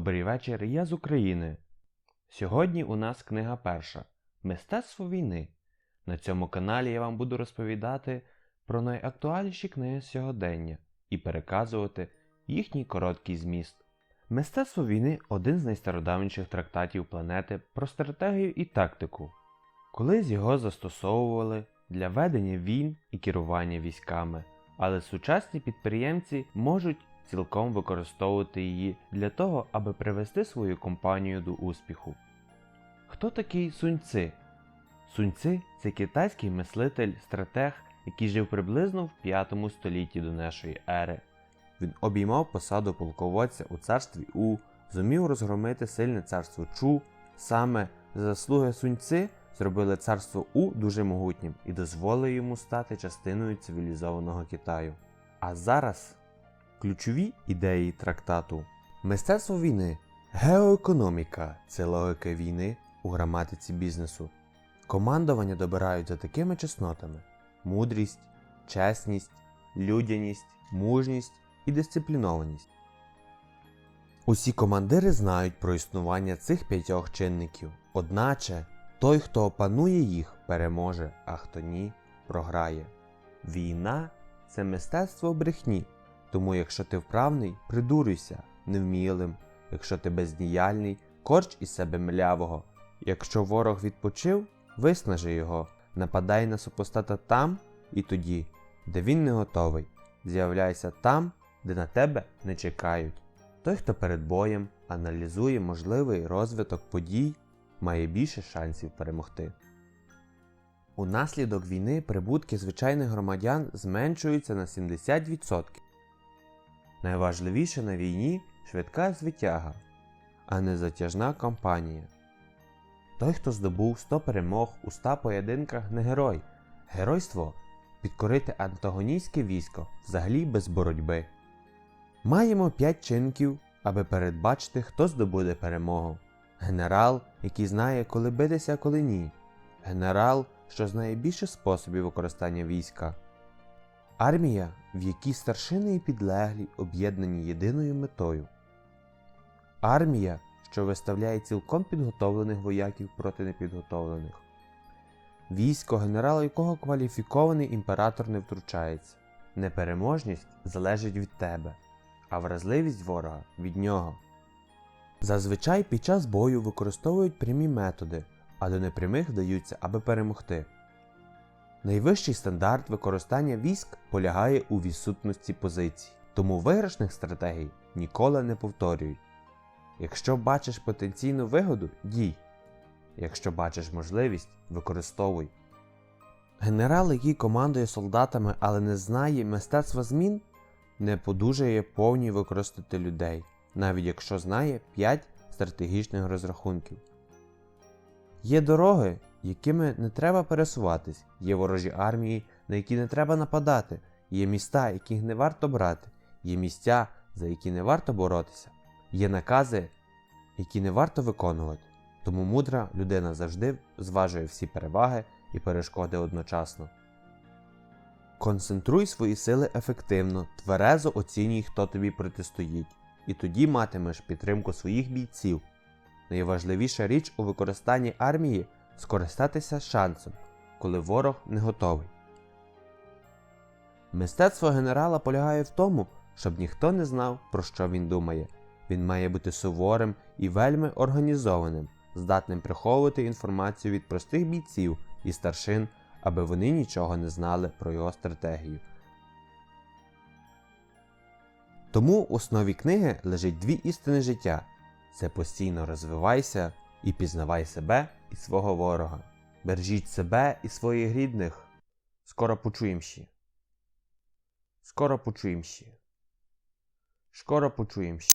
вечір, я з України. Сьогодні у нас книга перша Мистецтво війни. На цьому каналі я вам буду розповідати про найактуальніші книги сьогодення і переказувати їхній короткий зміст. Мистецтво війни один з найстародавніших трактатів планети про стратегію і тактику. Колись його застосовували для ведення війн і керування військами, але сучасні підприємці можуть цілком використовувати її для того, аби привести свою компанію до успіху. Хто такий Сунь Ци? Сунь Ци – це китайський мислитель, стратег, який жив приблизно в 5 столітті до нашої ери. Він обіймав посаду полководця у царстві У, зумів розгромити сильне царство Чу. Саме заслуги Сунь Ци зробили царство У дуже могутнім і дозволили йому стати частиною цивілізованого Китаю. А зараз ключові ідеї трактату. Мистецтво війни. Геоекономіка це логіка війни у граматиці бізнесу. Командування добирають за такими чеснотами: мудрість, чесність, людяність, мужність і дисциплінованість. Усі командири знають про існування цих п'ятьох чинників. Одначе той, хто опанує їх, переможе, а хто ні, програє. Війна це мистецтво брехні. Тому якщо ти вправний, придурюйся невмілим, якщо ти бездіяльний, корч із себе млявого. Якщо ворог відпочив, виснажи його, нападай на супостата там і тоді, де він не готовий. З'являйся там, де на тебе не чекають. Той, хто перед боєм аналізує можливий розвиток подій, має більше шансів перемогти. Унаслідок війни прибутки звичайних громадян зменшуються на 70%. Найважливіше на війні швидка звитяга, а не затяжна кампанія. Той, хто здобув 100 перемог у 100 поєдинках, не герой. Геройство підкорити антагоністське військо взагалі без боротьби. Маємо 5 чинків, аби передбачити, хто здобуде перемогу. Генерал, який знає, коли битися, а коли ні. Генерал, що знає більше способів використання війська. Армія, в якій старшини і підлеглі об'єднані єдиною метою. Армія, що виставляє цілком підготовлених вояків проти непідготовлених. Військо, генерал якого кваліфікований імператор не втручається. Непереможність залежить від тебе, а вразливість ворога від нього. Зазвичай під час бою використовують прямі методи, а до непрямих вдаються, аби перемогти. Найвищий стандарт використання військ полягає у відсутності позицій, тому виграшних стратегій ніколи не повторюють. Якщо бачиш потенційну вигоду, дій. Якщо бачиш можливість, використовуй. Генерал, який командує солдатами, але не знає мистецтва змін, не подужає повні використати людей, навіть якщо знає 5 стратегічних розрахунків. Є дороги, якими не треба пересуватись, є ворожі армії, на які не треба нападати, є міста, яких не варто брати, є місця, за які не варто боротися, є накази, які не варто виконувати. Тому мудра людина завжди зважує всі переваги і перешкоди одночасно. Концентруй свої сили ефективно, тверезо оцінюй, хто тобі протистоїть, і тоді матимеш підтримку своїх бійців. Найважливіша річ у використанні армії скористатися шансом, коли ворог не готовий. Мистецтво генерала полягає в тому, щоб ніхто не знав, про що він думає. Він має бути суворим і вельми організованим, здатним приховувати інформацію від простих бійців і старшин, аби вони нічого не знали про його стратегію. Тому в основі книги лежить дві істини життя: це постійно розвивайся і пізнавай себе і свого ворога. Бережіть себе і своїх рідних. Скоро почуємші. Скоро почуємші. Скоро почуємші.